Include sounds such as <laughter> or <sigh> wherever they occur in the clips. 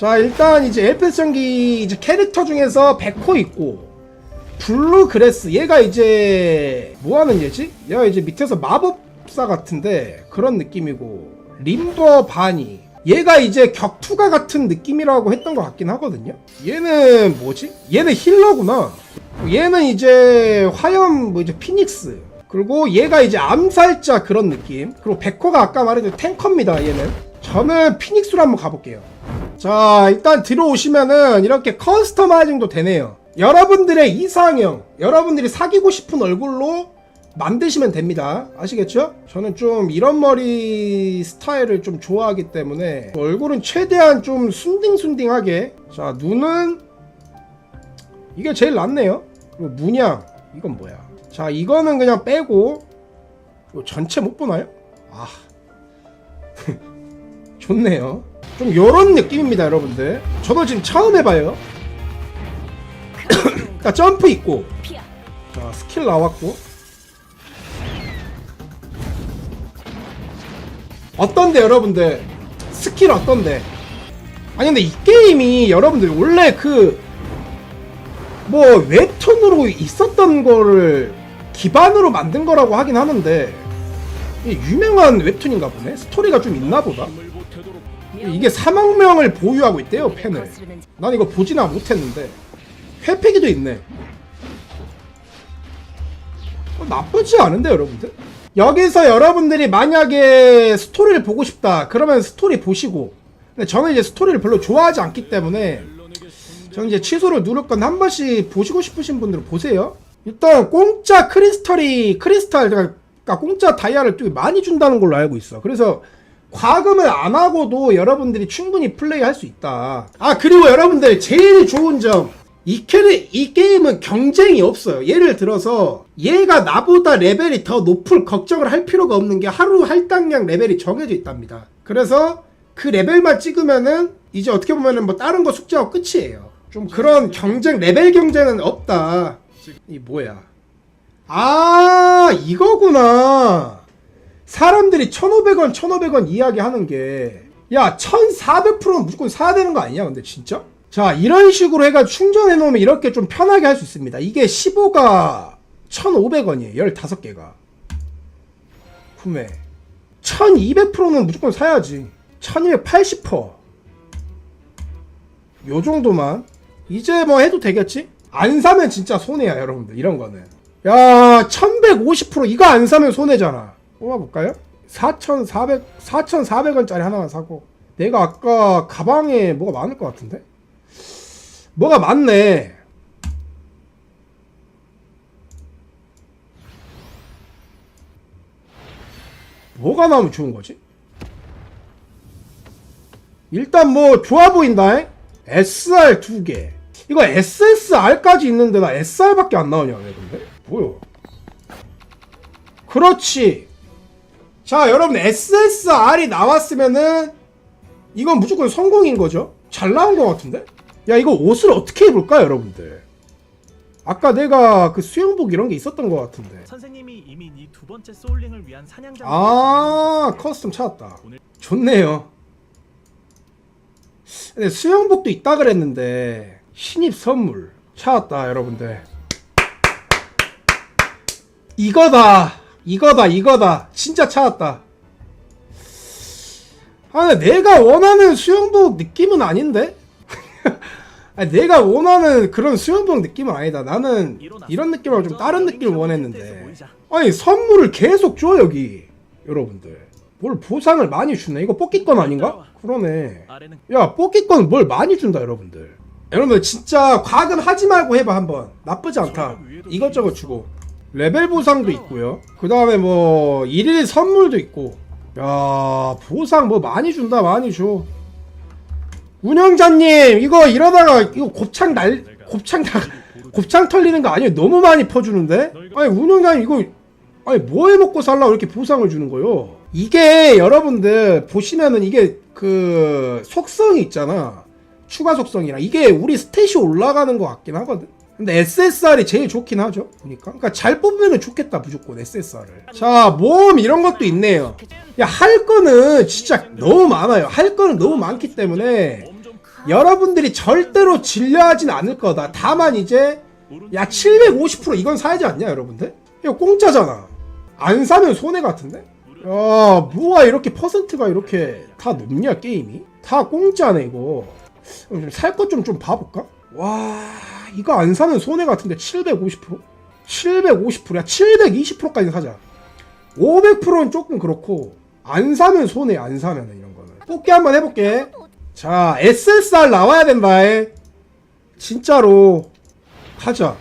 자 일단 이제 엘페스 전기 이제 캐릭터 중에서 백호 있고 블루 그레스 얘가 이제 뭐 하는 얘지? 얘가 이제 밑에서 마법사 같은데 그런 느낌이고 림버 바니. 얘가 이제 격투가 같은 느낌이라고 했던 것 같긴 하거든요. 얘는 뭐지? 얘는 힐러구나. 얘는 이제 화염 뭐 이제 피닉스. 그리고 얘가 이제 암살자 그런 느낌. 그리고 백호가 아까 말했던 탱커입니다 얘는. 저는 피닉스로 한번 가볼게요 자 일단 들어오시면은 이렇게 커스터마이징도 되네요. 여러분들의 이상형 여러분들이 사귀고 싶은 얼굴로 만드시면 됩니다. 아시겠죠? 저는 좀 이런 머리 스타일을 좀 좋아하기 때문에 얼굴은 최대한 좀 순딩순딩하게. 자 눈은 이게 제일 낫네요. 그리고 문양 이건 뭐야? 자 이거는 그냥 빼고 전체 못 보나요? 아 <laughs> 좋네요 좀 요런 느낌입니다 여러분들. 저도 지금 처음 해봐요. <coughs> 자 점프 있고. 자 스킬 나왔고. 어떤데 여러분들? 스킬 어떤데? 아니 근데 이 게임이 여러분들 원래 그 뭐 웹툰으로 있었던 거를 기반으로 만든 거라고 하긴 하는데 유명한 웹툰인가 보네? 스토리가 좀 있나 보다 이게 3억 명을 보유하고 있대요 팬을. 거스르는 난 이거 보지나 못했는데. 회피기도 있네. 어, 나쁘지 않은데 여러분들? 여기서 여러분들이 만약에 스토리를 보고 싶다 그러면 스토리 보시고. 근데 저는 이제 스토리를 별로 좋아하지 않기 때문에 저는 이제 취소를 누를 건 한 번씩 보시고 싶으신 분들은 보세요. 일단 공짜 크리스털이 크리스탈 그러니까 공짜 다이아를 좀 많이 준다는 걸로 알고 있어. 그래서 과금을 안 하고도 여러분들이 충분히 플레이할 수 있다. 아 그리고 여러분들 제일 좋은 점. 이 캐리 이 게임은 경쟁이 없어요. 예를 들어서 얘가 나보다 레벨이 더 높을 걱정을 할 필요가 없는 게 하루 할당량 레벨이 정해져 있답니다. 그래서 그 레벨만 찍으면은 이제 어떻게 보면은 뭐 다른 거 숙제하고 끝이에요. 좀 그런 경쟁 레벨 경쟁은 없다. 이 뭐야? 아 이거구나. 사람들이 1,500원, 1,500원 이야기 하는 게, 야, 1,400%는 무조건 사야 되는 거 아니야? 근데 진짜? 자, 이런 식으로 해가 충전해 놓으면 이렇게 좀 편하게 할 수 있습니다. 이게 15가 1,500원이에요. 15개가. 구매. 1,200%는 무조건 사야지. 1,280%. 요 정도만. 이제 뭐 해도 되겠지? 안 사면 진짜 손해야, 여러분들. 이런 거는. 야, 1150% 이거 안 사면 손해잖아. 뽑아볼까요? 4,400, 4,400원짜리 하나만 사고. 내가 아까 가방에 뭐가 많을 것 같은데? 뭐가 많네. 뭐가 나오면 좋은 거지? 일단 뭐 좋아 보인다. SR 두 개. 이거 SSR까지 있는데 나 SR밖에 안 나오냐 왜 근데? 뭐야? 그렇지. 자, 여러분 SSR이 나왔으면은 이건 무조건 성공인 거죠. 잘 나온 것 같은데? 야, 이거 옷을 어떻게 입을까, 여러분들? 아까 내가 그 수영복 이런 게 있었던 것 같은데. 선생님이 이미 이 두 번째 소울링을 위한 사냥장 아, 커스텀 찾았다. 좋네요. 근데 수영복도 있다 그랬는데 신입 선물 찾았다, 여러분들. 이거다. 이거다, 이거다. 진짜 찾았다. 아, 내가 원하는 수영복 느낌은 아닌데? <laughs> 아니, 내가 원하는 그런 수영복 느낌은 아니다. 나는 이런 느낌하고 좀 다른 느낌을 원했는데. 아니, 선물을 계속 줘, 여기. 여러분들. 뭘 보상을 많이 주네. 이거 뽑기권 아닌가? 그러네. 야, 뽑기권 뭘 많이 준다, 여러분들. 여러분들, 진짜 과금 하지 말고 해봐, 한번. 나쁘지 않다. 이것저것 주고. 레벨 보상도 있고요. 그 다음에 뭐, 일일 선물도 있고. 야, 보상 뭐 많이 준다, 많이 줘. 운영자님, 이거 이러다가, 이거 곱창 날, 곱창 다, 곱창 털리는 거 아니에요? 너무 많이 퍼주는데? 아니, 운영자님, 이거, 아니, 뭐 해먹고 살라고 이렇게 보상을 주는 거요? 이게 여러분들 보시면은 이게 그 속성이 있잖아. 추가 속성이랑. 이게 우리 스탯이 올라가는 것 같긴 하거든. 근데 SSR이 제일 좋긴 하죠. 보니까. 그러니까 잘 뽑으면 좋겠다, 무조건 SSR을. 자, 모험 이런 것도 있네요. 야, 할 거는 진짜 너무 많아요. 할 거는 너무 많기 때문에 여러분들이 절대로 질려하진 않을 거다. 다만 이제 야 750% 이건 사야지 않냐 여러분들? 이거 공짜잖아. 안 사면 손해 같은데? 야 뭐가 이렇게 퍼센트가 이렇게 다 높냐 게임이? 다 공짜네 이거. 살 것 좀좀 봐볼까? 와 이거 안 사면 손해 같은데 750%? 750%야 720%까지 사자. 500%는 조금 그렇고 안 사면 손해 안 사면 이런 거는. 뽑기 한번 해볼게. 자 SSR 나와야 된다. 에. 진짜로 하자.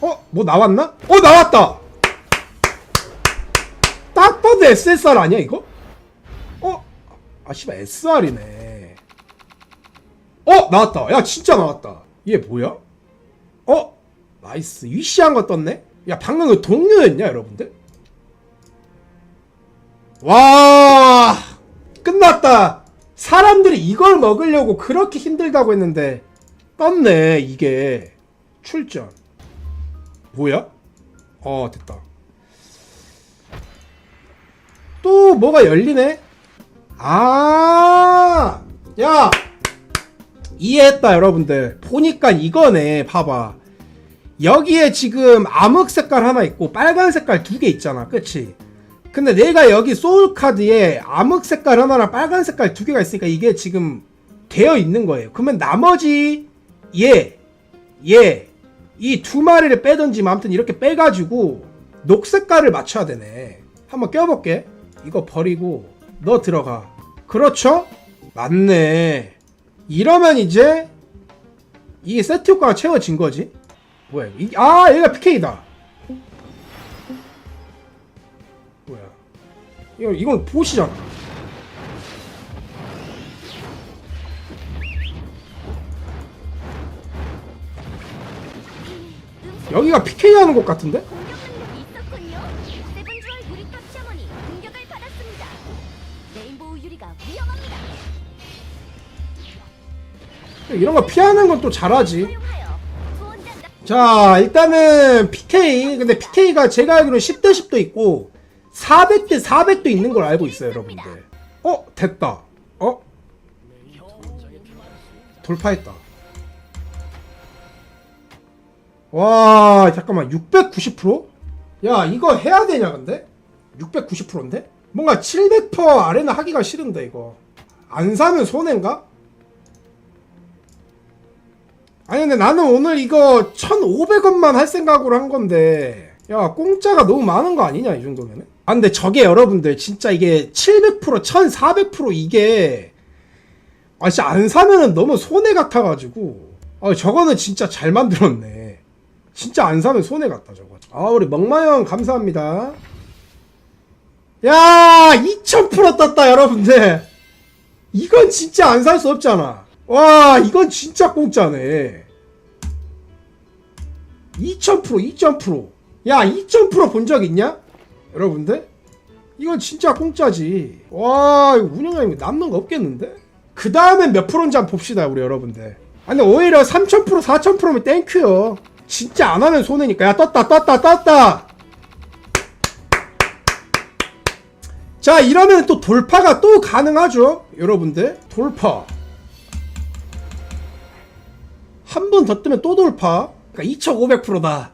어? 뭐 나왔나? 어 나왔다! 딱 봐도 SSR 아니야 이거? 어? 아 씨발 SR이네 어 나왔다 야 진짜 나왔다 얘 뭐야? 어? 나이스 위시한 거 떴네? 야 방금 그 동료였냐 여러분들? 와 끝났다 사람들이 이걸 먹으려고 그렇게 힘들다고 했는데 떴네 이게 출전 뭐야? 어 됐다 또 뭐가 열리네? 아, 야, 이해했다, 여러분들. 보니까 이거네, 봐봐. 여기에 지금 암흑 색깔 하나 있고, 빨간 색깔 두 개 있잖아, 그치? 근데 내가 여기 소울 카드에 암흑 색깔 하나랑 빨간 색깔 두 개가 있으니까 이게 지금 되어 있는 거예요. 그러면 나머지, 얘, 얘, 이 두 마리를 빼든지, 뭐 아무튼 이렇게 빼가지고, 녹색깔을 맞춰야 되네. 한번 껴볼게. 이거 버리고 너 들어가. 그렇죠? 맞네. 이러면 이제 이게 세트 효과가 채워진 거지. 뭐야? 이, 아, 얘가 PK다. 뭐야? 이거 이건 보시잖아. 여기가 PK 하는 곳 같은데? 이런 거 피하는 건 또 잘하지. 자, 일단은 PK. 근데 PK가 제가 알기로는 10대 10도 있고 400대 400도 있는 걸 알고 있어요, 여러분들. 어, 됐다. 어? 돌파했다. 와, 잠깐만. 690%? 야, 이거 해야 되냐, 근데? 690%인데? 뭔가 700% 아래는 하기가 싫은데, 이거. 안 사면 손해인가? 아니 근데 나는 오늘 이거 1,500원만 할 생각으로 한 건데 야 공짜가 너무 많은 거 아니냐 이 정도면은? 아 근데 저게 여러분들 진짜 이게 700% 1,400% 이게 아 진짜 안 사면은 너무 손해 같아가지고. 아 저거는 진짜 잘 만들었네. 진짜 안 사면 손해 같다 저거. 아 우리 먹마형 감사합니다. 야2,000% 떴다 여러분들. 이건 진짜 안 살 수 없잖아. 와, 이건 진짜 공짜네. 2000%, 2000%. 야, 2000%본 적 있냐? 여러분들? 이건 진짜 공짜지. 와, 이거 운영하면 남는 거 없겠는데? 그 다음엔 몇 프로인지 한번 봅시다, 우리 여러분들. 아니, 오히려 3000%, 4000%면 땡큐요. 진짜 안 하면 손해니까. 야, 떴다, 떴다, 떴다! 자 이러면 또 돌파가 또 가능하죠 여러분들 돌파 한 번 더 뜨면 또 돌파. 그러니까 2500%다.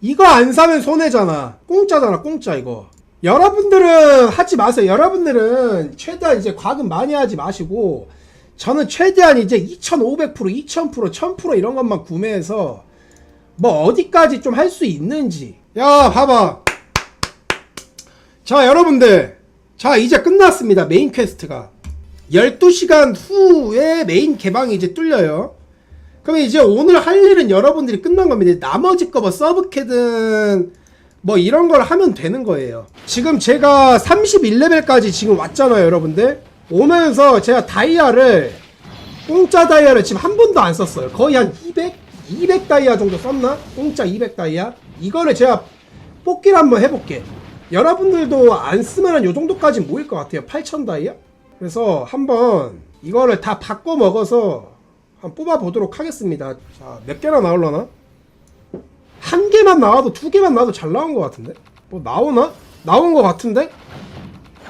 이거 안 사면 손해잖아. 공짜잖아 공짜 이거. 여러분들은 하지 마세요. 여러분들은 최대한 이제 과금 많이 하지 마시고 저는 최대한 이제 2500% 2000% 1000% 이런 것만 구매해서 뭐 어디까지 좀 할 수 있는지. 야 봐봐. 자 여러분들. 자 이제 끝났습니다. 메인 퀘스트가. 12시간 후에 메인 개방이 이제 뚫려요 그러면 이제 오늘 할 일은 여러분들이 끝난 겁니다. 나머지 거 뭐 서브캐든 뭐 이런 걸 하면 되는 거예요. 지금 제가 31레벨까지 지금 왔잖아요 여러분들. 오면서 제가 다이아를 공짜 다이아를 지금 한 번도 안 썼어요. 거의 한 200? 200 다이아 정도 썼나? 공짜 200 다이아? 이거를 제가 뽑기를 한번 해볼게. 여러분들도 안 쓰면 요 정도까지 모일 것 같아요. 8000 다이아? 그래서 한번 이거를 다 바꿔 먹어서 한번 뽑아 보도록 하겠습니다 자 몇 개나 나올려나 한 개만 나와도 두 개만 나와도 잘 나온 것 같은데 뭐 나오나 나온 것 같은데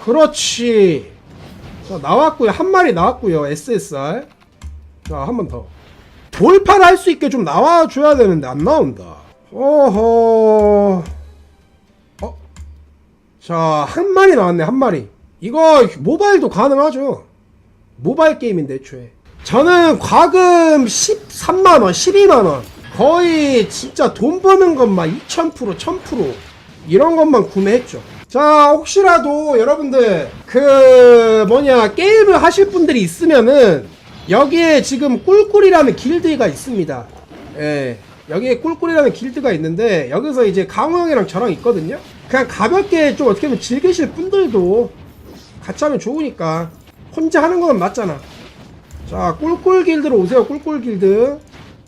그렇지. 자, 나왔고요. 한 마리 나왔고요. SSR. 자, 한 번 더. 돌파를 할 수 있게 좀 나와줘야 되는데 안 나온다. 어허. 어? 자, 한 마리 나왔네, 한 마리. 이거 모바일도 가능하죠. 모바일 게임인데, 애초에. 저는 과금 13만원, 12만원. 거의 진짜 돈 버는 것만 2000%, 1000% 이런 것만 구매했죠. 자, 혹시라도 여러분들 그 뭐냐 게임을 하실 분들이 있으면은 여기에 지금 꿀꿀이라는 길드가 있습니다. 예. 여기에 꿀꿀이라는 길드가 있는데 여기서 이제 강호 형이랑 저랑 있거든요. 그냥 가볍게 좀 어떻게 보면 즐기실 분들도 같이 하면 좋으니까 혼자 하는 건 맞잖아. 자, 꿀꿀 길드로 오세요. 꿀꿀 길드.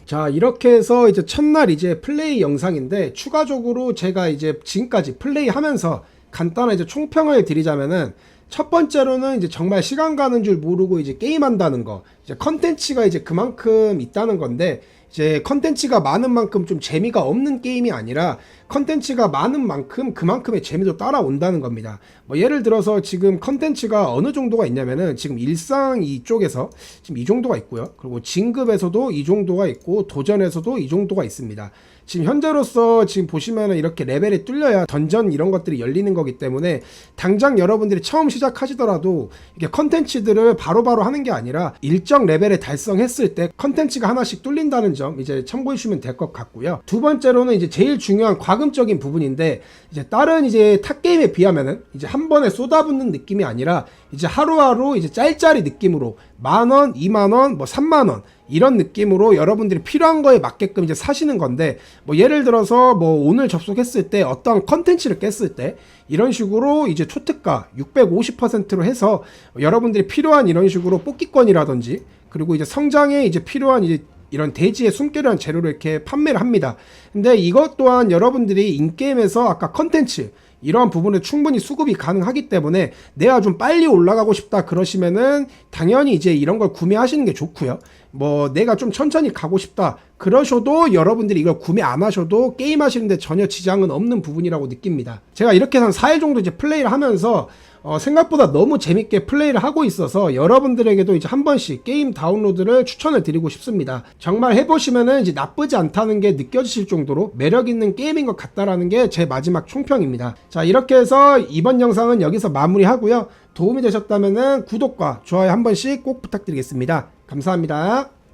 자, 이렇게 해서 이제 첫날 이제 플레이 영상인데 추가적으로 제가 이제 지금까지 플레이 하면서 간단한 이제 총평을 드리자면은 첫 번째로는 이제 정말 시간 가는 줄 모르고 이제 게임한다는 거. 이제 컨텐츠가 이제 그만큼 있다는 건데 이제 컨텐츠가 많은 만큼 좀 재미가 없는 게임이 아니라 컨텐츠가 많은 만큼 그만큼의 재미도 따라온다는 겁니다. 뭐 예를 들어서 지금 컨텐츠가 어느 정도가 있냐면은 지금 일상 이쪽에서 지금 이 정도가 있고요. 그리고 진급에서도 이 정도가 있고 도전에서도 이 정도가 있습니다. 지금 현재로서 지금 보시면은 이렇게 레벨이 뚫려야 던전 이런 것들이 열리는 거기 때문에 당장 여러분들이 처음 시작하시더라도 이게 컨텐츠들을 바로바로 하는 게 아니라 일정 레벨에 달성했을 때 컨텐츠가 하나씩 뚫린다는 점 이제 참고해 주시면 될 것 같고요. 두 번째로는 이제 제일 중요한 과 금적인 부분인데 이제 다른 이제 탑 게임에 비하면은 이제 한 번에 쏟아붓는 느낌이 아니라 이제 하루하루 이제 짤짤이 느낌으로 만 원, 이만 원, 뭐 삼만 원 이런 느낌으로 여러분들이 필요한 거에 맞게끔 이제 사시는 건데 뭐 예를 들어서 뭐 오늘 접속했을 때 어떤 컨텐츠를 깼을 때 이런 식으로 이제 초특가 650%로 해서 여러분들이 필요한 이런 식으로 뽑기권이라든지 그리고 이제 성장에 이제 필요한 이제 이런 대지의 숨결이라는 재료를 이렇게 판매를 합니다. 근데 이것 또한 여러분들이 인게임에서 아까 컨텐츠 이러한 부분에 충분히 수급이 가능하기 때문에 내가 좀 빨리 올라가고 싶다 그러시면은 당연히 이제 이런 걸 구매하시는 게 좋고요. 뭐 내가 좀 천천히 가고 싶다 그러셔도 여러분들이 이걸 구매 안 하셔도 게임 하시는데 전혀 지장은 없는 부분이라고 느낍니다. 제가 이렇게 한 4일 정도 이제 플레이를 하면서 어, 생각보다 너무 재밌게 플레이를 하고 있어서 여러분들에게도 이제 한 번씩 게임 다운로드를 추천을 드리고 싶습니다. 정말 해보시면은 이제 나쁘지 않다는 게 느껴지실 정도로 매력 있는 게임인 것 같다라는 게 제 마지막 총평입니다. 자, 이렇게 해서 이번 영상은 여기서 마무리하고요. 도움이 되셨다면은 구독과 좋아요 한 번씩 꼭 부탁드리겠습니다. 감사합니다.